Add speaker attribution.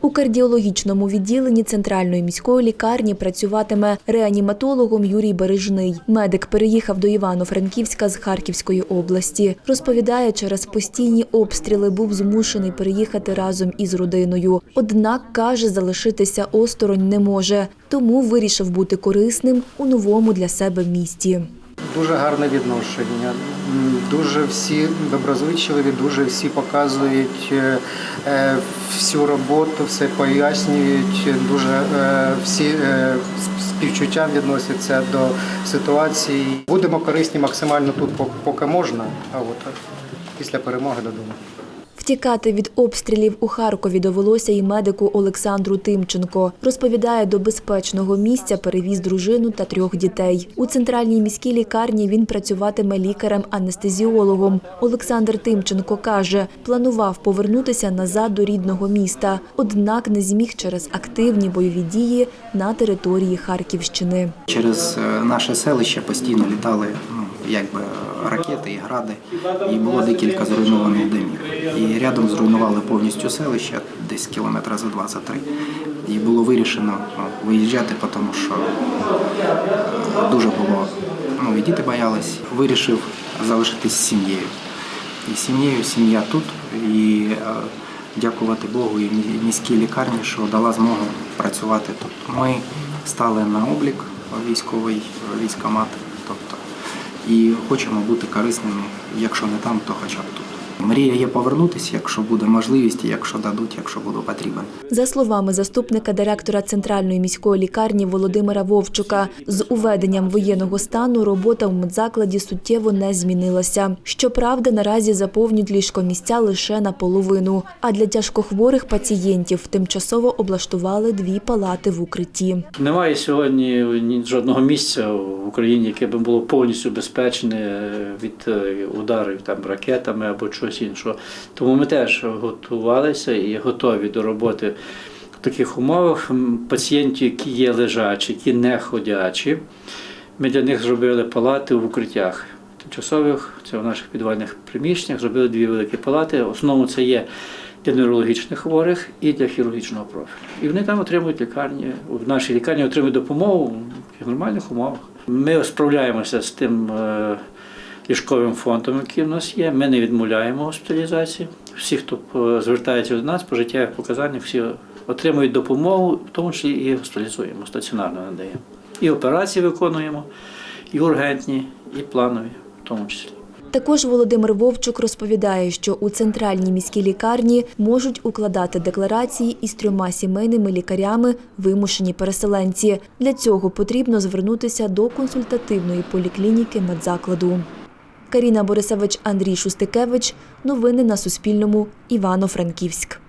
Speaker 1: У кардіологічному відділенні центральної міської лікарні працюватиме реаніматологом Юрій Бережний. Медик переїхав до Івано-Франківська з Харківської області. Розповідає, через постійні обстріли був змушений переїхати разом із родиною. Однак каже, залишитися осторонь не може, тому вирішив бути корисним у новому для себе місті.
Speaker 2: Дуже гарне відношення. Дуже всі доброзичливі, дуже всі показують е, е, всю роботу, все пояснюють. Дуже е, всі співчуття відносяться до ситуації. Будемо корисні максимально тут, поки можна. А от після перемоги додому.
Speaker 1: Втікати від обстрілів у Харкові довелося і медику Олександру Тимченко. Розповідає, до безпечного місця перевіз дружину та трьох дітей. У центральній міській лікарні він працюватиме лікарем-анестезіологом. Олександр Тимченко каже, планував повернутися назад до рідного міста, однак не зміг через активні бойові дії на території Харківщини.
Speaker 3: Через е, наше селище постійно літали якби ракети і гради, і було декілька зруйнованих домів. І рядом зруйнували повністю селище, десь кілометра за 23. І було вирішено ну, виїжджати, тому що е, дуже було, ну і діти боялись. Вирішив залишитись з сім'єю. І сім'єю, сім'я тут. І е, дякувати Богу і міській лікарні, що дала змогу працювати тут. Ми стали на облік військовий військомат, і хочемо бути корисними, якщо не там, то хоча б тут. Мрія є повернутися, якщо буде можливість, якщо дадуть, якщо буду потрібен.
Speaker 1: За словами заступника директора центральної міської лікарні Володимира Вовчука, з уведенням воєнного стану робота в медзакладі суттєво не змінилася. Щоправда, наразі заповнюють ліжкомісця лише наполовину. А для тяжкохворих пацієнтів тимчасово облаштували дві палати в укритті.
Speaker 4: Немає сьогодні ні жодного місця в Україні, яке б було повністю безпечне від е, ударів там ракетами або чогось іншого. Тому ми теж готувалися і готові до роботи в таких умовах. Пацієнтів, які є лежачі, які не ходячі, ми для них зробили палати в укриттях. Тимчасових, це в наших підвальних приміщеннях, зробили дві великі палати. В основному це є для неврологічних хворих і для хірургічного профілю. І вони там отримують лікарні. В нашій лікарні отримують допомогу в нормальних умовах. Ми справляємося з тим е, ліжковим фондом, який в нас є. Ми не відмовляємо госпіталізації. Всі, хто е, звертається до нас по життєвих показаннях, всі отримують допомогу, в тому числі і госпіталізуємо, стаціонарно надаємо. І операції виконуємо, і ургентні, і планові, в тому числі.
Speaker 1: Також Володимир Вовчук розповідає, що у центральній міській лікарні можуть укладати декларації із трьома сімейними лікарями вимушені переселенці. Для цього потрібно звернутися до консультативної поліклініки медзакладу. Каріна Борисевич, Андрій Шустикевич. Новини на Суспільному. Івано-Франківськ.